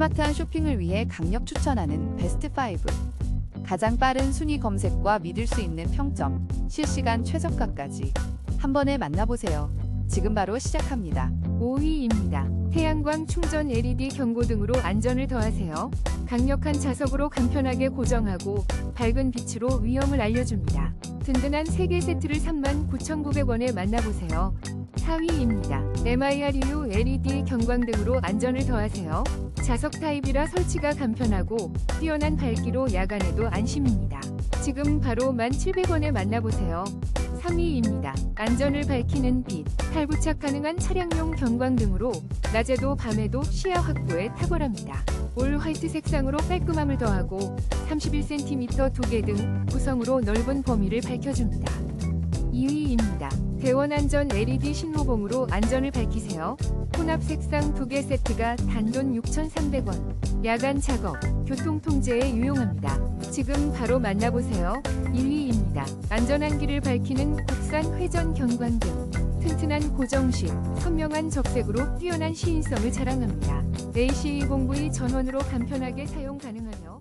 스마트한 쇼핑을 위해 강력 추천하는 베스트 5. 가장 빠른 순위 검색과 믿을 수 있는 평점, 실시간 최저가까지 한 번에 만나보세요. 지금 바로 시작합니다. 5위입니다. 태양광 충전 LED 경고등으로 안전을 더하세요. 강력한 자석으로 간편하게 고정하고 밝은 빛으로 위험을 알려줍니다. 든든한 3개 세트를 39,900원에 만나보세요. 4위입니다. MIRU LED 경광등으로 안전을 더하세요. 자석 타입이라 설치가 간편하고 뛰어난 밝기로 야간에도 안심입니다. 지금 바로 1,700원에 만나보세요. 3위입니다. 안전을 밝히는 빛, 탈부착 가능한 차량용 경광등으로 낮에도 밤에도 시야 확보에 탁월합니다. 올 화이트 색상으로 깔끔함을 더하고 31cm 두개 등 구성으로 넓은 범위를 밝혀줍니다. 2위입니다. 대원안전 LED 신호봉으로 안전을 밝히세요. 혼합 색상 두개 세트가 단돈 6,300원. 야간 작업, 교통 통제에 유용합니다. 지금 바로 만나보세요. 1위입니다. 안전한 길을 밝히는 국산 회전 경광등. 튼튼한 고정식, 선명한 적색으로 뛰어난 시인성을 자랑합니다. AC20V 전원으로 간편하게 사용 가능하며